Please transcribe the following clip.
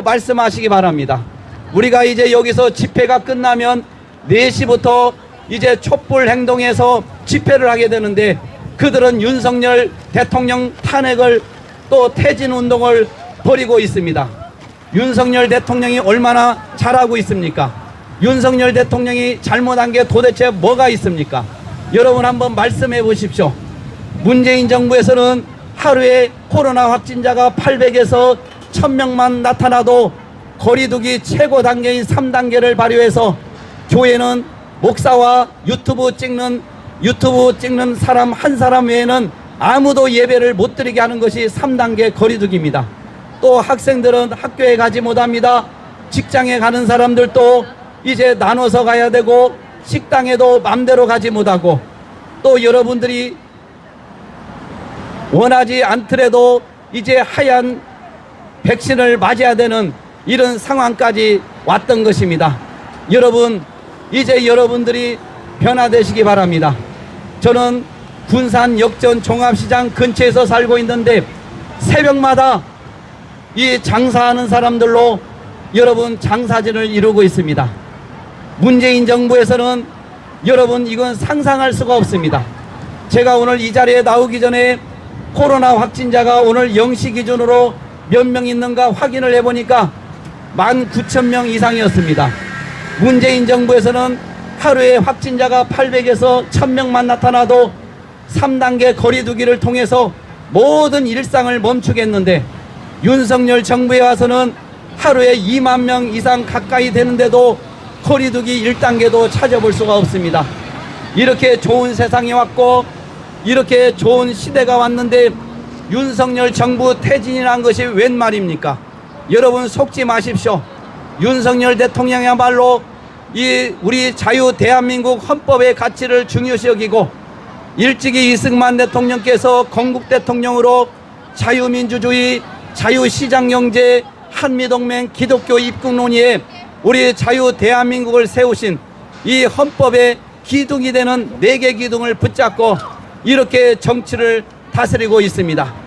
또 말씀하시기 바랍니다. 우리가 이제 여기서 집회가 끝나면 4시부터 이제 촛불 행동에서 집회를 하게 되는데 그들은 윤석열 대통령 탄핵을 또 퇴진 운동을 벌이고 있습니다. 윤석열 대통령이 얼마나 잘하고 있습니까? 윤석열 대통령이 잘못한 게 도대체 뭐가 있습니까? 여러분 한번 말씀해 보십시오. 문재인 정부에서는 하루에 코로나 확진자가 800에서 1000명만 나타나도 거리두기 최고 단계인 3단계를 발효해서 교회는 목사와 유튜브 찍는 유튜브 찍는 사람 한 사람 외에는 아무도 예배를 못 드리게 하는 것이 3단계 거리두기입니다. 또 학생들은 학교에 가지 못합니다. 직장에 가는 사람들도 이제 나눠서 가야 되고 식당에도 맘대로 가지 못하고 또 여러분들이 원하지 않더라도 이제 하얀 백신을 맞아야 되는 이런 상황까지 왔던 것입니다. 여러분, 이제 여러분들이 변화되시기 바랍니다. 저는 군산 역전 종합시장 근처에서 살고 있는데 새벽마다 이 장사하는 사람들로 여러분 장사진을 이루고 있습니다. 문재인 정부에서는 여러분 이건 상상할 수가 없습니다. 제가 오늘 이 자리에 나오기 전에 코로나 확진자가 오늘 0시 기준으로 몇 명 있는가 확인을 해보니까 19,000명 이상이었습니다. 문재인 정부에서는 하루에 확진자가 800에서 1000명만 나타나도 3단계 거리두기를 통해서 모든 일상을 멈추겠는데 윤석열 정부에 와서는 하루에 2만 명 이상 가까이 되는데도 거리두기 1단계도 찾아볼 수가 없습니다. 이렇게 좋은 세상이 왔고 이렇게 좋은 시대가 왔는데 윤석열 정부 퇴진이란 것이 웬 말입니까? 여러분 속지 마십시오. 윤석열 대통령이야말로 이 우리 자유 대한민국 헌법의 가치를 중요시 여기고 일찍이 이승만 대통령께서 건국 대통령으로 자유민주주의, 자유시장경제, 한미동맹, 기독교 입국 논의에 우리 자유 대한민국을 세우신 이 헌법의 기둥이 되는 네 개 기둥을 붙잡고 이렇게 정치를 다스리고 있습니다.